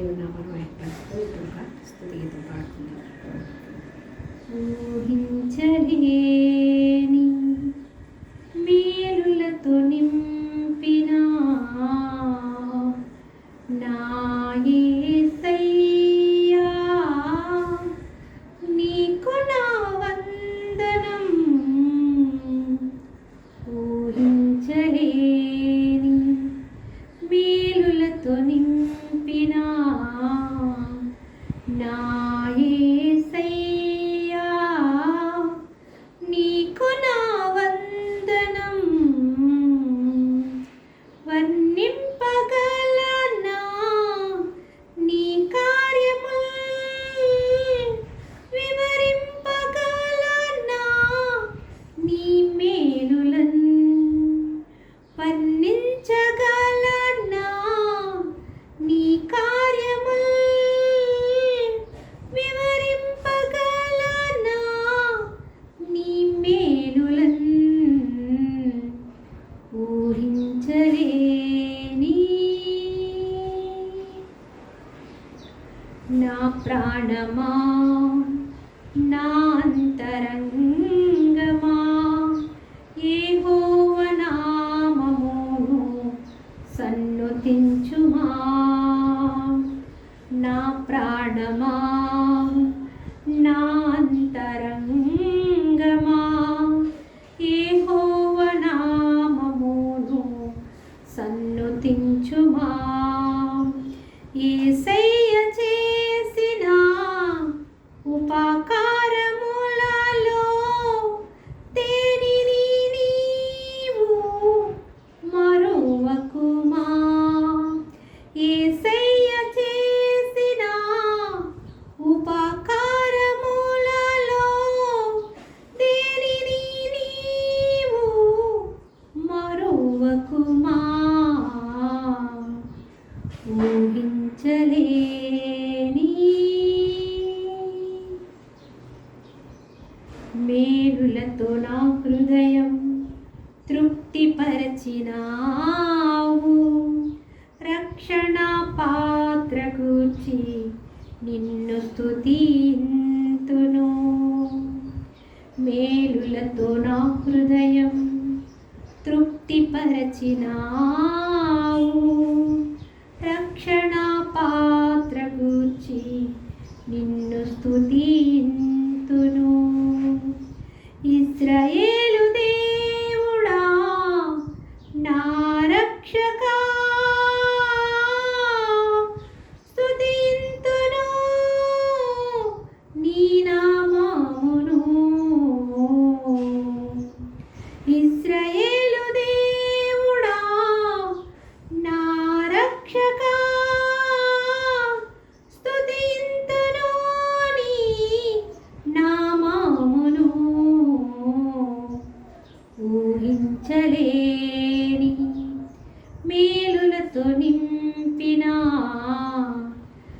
ദേവനാമമായിട്ടുള്ള സ്തുതി പാടുന്നു. ഊഹിഞ്ചലേ ప్రాణమా? నాంతరంగమా? అంతరంగమా యెహోవ సన్నుతించుమా నా ప్రాణమా? నాంతరంగమా? అంతరంగమా యెహోవ సన్నుతించుమా యేసయ్య స్తుతించి నిన్ను స్తుతింతును. మేలులతో నా హృదయం తృప్తిపరచినావు. రక్షణ పాత్ర కూర్చి నిన్ను స్తుతింతును. ఇస్రాయేలు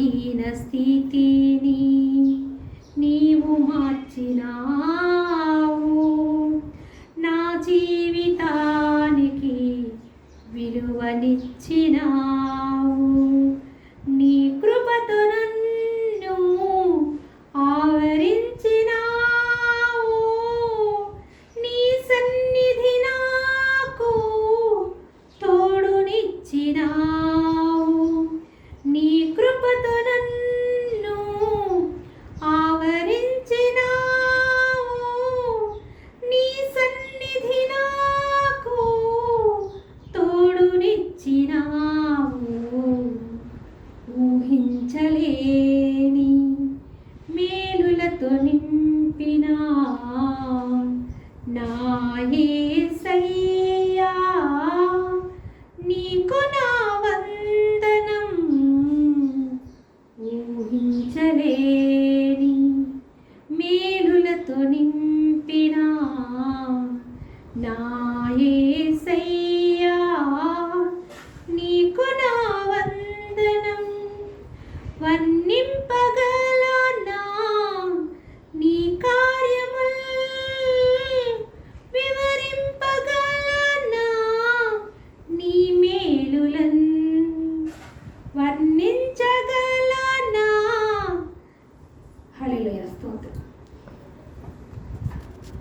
దీన స్థితిని నీవు మార్చినావు. నా జీవితానికి విలువనిచ్చినావు. నీ కృపతో నన్ను నింపినా నాయసయ్యా నీకు నా వందనం. వర్ణింపగల నా నీ కార్యముల్? వివరింపగల నా